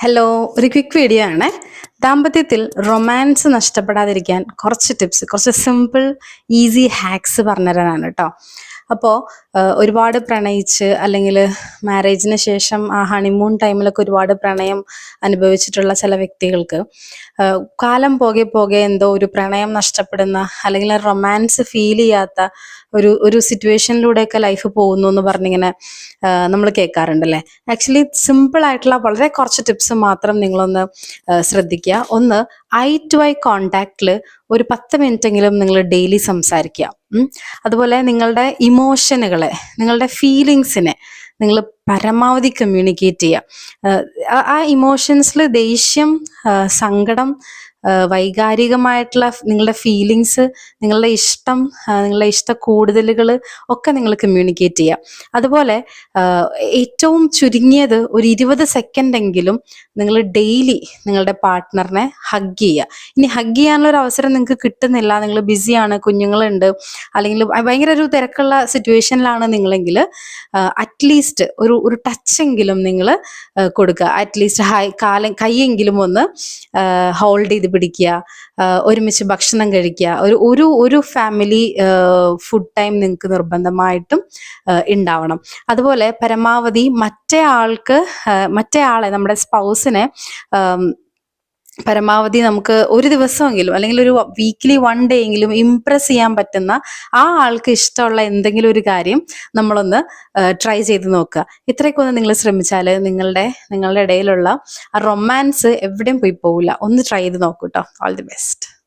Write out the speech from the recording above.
Hello ഒരു quick video ആണ്. ദാമ്പത്യത്തിൽ romance നഷ്ടപ്പെടാതിരിക്കാൻ കുറച്ച് ടിപ്സ് കുറച്ച് സിമ്പിൾ ഈസി ഹാക്സ് പറഞ്ഞുതരാനാണ് കേട്ടോ അപ്പോൾ ഒരുപാട് പ്രണയിച്ച് അല്ലെങ്കിൽ മാരേജിന് ശേഷം ആ ഹണിമൂൺ ടൈമിലൊക്കെ ഒരുപാട് പ്രണയം അനുഭവിച്ചിട്ടുള്ള ചില വ്യക്തികൾക്ക് കാലം പോകെ പോകെ എന്തോ ഒരു പ്രണയം നഷ്ടപ്പെടുന്ന അല്ലെങ്കിൽ റൊമാൻസ് ഫീൽ ചെയ്യാത്ത ഒരു ഒരു സിറ്റുവേഷനിലൂടെയൊക്കെ ലൈഫ് പോകുന്നു എന്ന് പറഞ്ഞിങ്ങനെ നമ്മൾ കേൾക്കാറുണ്ടല്ലേ? ആക്ച്വലി സിമ്പിൾ ആയിട്ടുള്ള വളരെ കുറച്ച് ടിപ്സ് മാത്രം നിങ്ങളൊന്ന് ശ്രദ്ധിക്കുക. ഒന്ന് ഐ ടു ഐ കോണ്ടാക്റ്റിൽ ഒരു പത്ത് മിനിറ്റെങ്കിലും നിങ്ങൾ ഡെയിലി സംസാരിക്കുക. അതുപോലെ നിങ്ങളുടെ ഇമോഷനുകളെ നിങ്ങളുടെ ഫീലിങ്സിനെ നിങ്ങൾ പരമാവധി കമ്മ്യൂണിക്കേറ്റ് ചെയ്യുക ആ- ഇമോഷൻസിൽ ദേഷ്യം സങ്കടം വൈകാരികമായിട്ടുള്ള നിങ്ങളുടെ ഫീലിങ്സ് നിങ്ങളുടെ ഇഷ്ടം നിങ്ങളുടെ ഇഷ്ട കൂടുതലുകൾ ഒക്കെ നിങ്ങൾ കമ്മ്യൂണിക്കേറ്റ് ചെയ്യുക അതുപോലെ ഏറ്റവും ചുരുങ്ങിയത് ഒരു ഇരുപത് സെക്കൻഡ് എങ്കിലും നിങ്ങൾ ഡെയിലി നിങ്ങളുടെ പാർട്ട്ണറിനെ ഹഗ് ചെയ്യുക ഇനി ഹഗ് ചെയ്യാനുള്ള ഒരു അവസരം നിങ്ങൾക്ക് കിട്ടുന്നില്ല. നിങ്ങൾ ബിസിയാണ് കുഞ്ഞുങ്ങളുണ്ട്. അല്ലെങ്കിൽ ഭയങ്കര ഒരു തിരക്കുള്ള സിറ്റുവേഷനിലാണ് നിങ്ങളെങ്കിൽ അറ്റ്ലീസ്റ്റ് ഒരു ഒരു ടച്ചെങ്കിലും നിങ്ങൾ കൊടുക്കുക അറ്റ്ലീസ്റ്റ് ഹൈ കാലം കൈയെങ്കിലും ഒന്ന് ഹോൾഡ് ചെയ്ത് പിടിക്കുക ഒരുമിച്ച് ഭക്ഷണം കഴിക്കുക ഒരു ഒരു ഒരു ഫാമിലി ഫുഡ് ടൈം നിങ്ങൾക്ക് നിർബന്ധമായിട്ടും ഉണ്ടാവണം അതുപോലെ പരമാവധി മറ്റേ ആൾക്ക് മറ്റേ ആളെ നമ്മുടെ സ്പൗസിനെ പരമാവധി നമുക്ക് ഒരു ദിവസമെങ്കിലും അല്ലെങ്കിൽ ഒരു വീക്ക്ലി വൺ ഡേ എങ്കിലും ഇംപ്രസ് ചെയ്യാൻ പറ്റുന്ന ആ ആൾക്ക് ഇഷ്ടമുള്ള എന്തെങ്കിലും ഒരു കാര്യം നമ്മളൊന്ന് ട്രൈ ചെയ്ത് നോക്കുക. ഇത്രയൊക്കെ ഒന്ന് നിങ്ങൾ ശ്രമിച്ചാൽ നിങ്ങളുടെ നിങ്ങളുടെ ഇടയിലുള്ള ആ റൊമാൻസ് എവിടെയും പോയി പോകില്ല ഒന്ന് ട്രൈ ചെയ്ത് നോക്കൂ കേട്ടോ ഓൾ ദി ബെസ്റ്റ്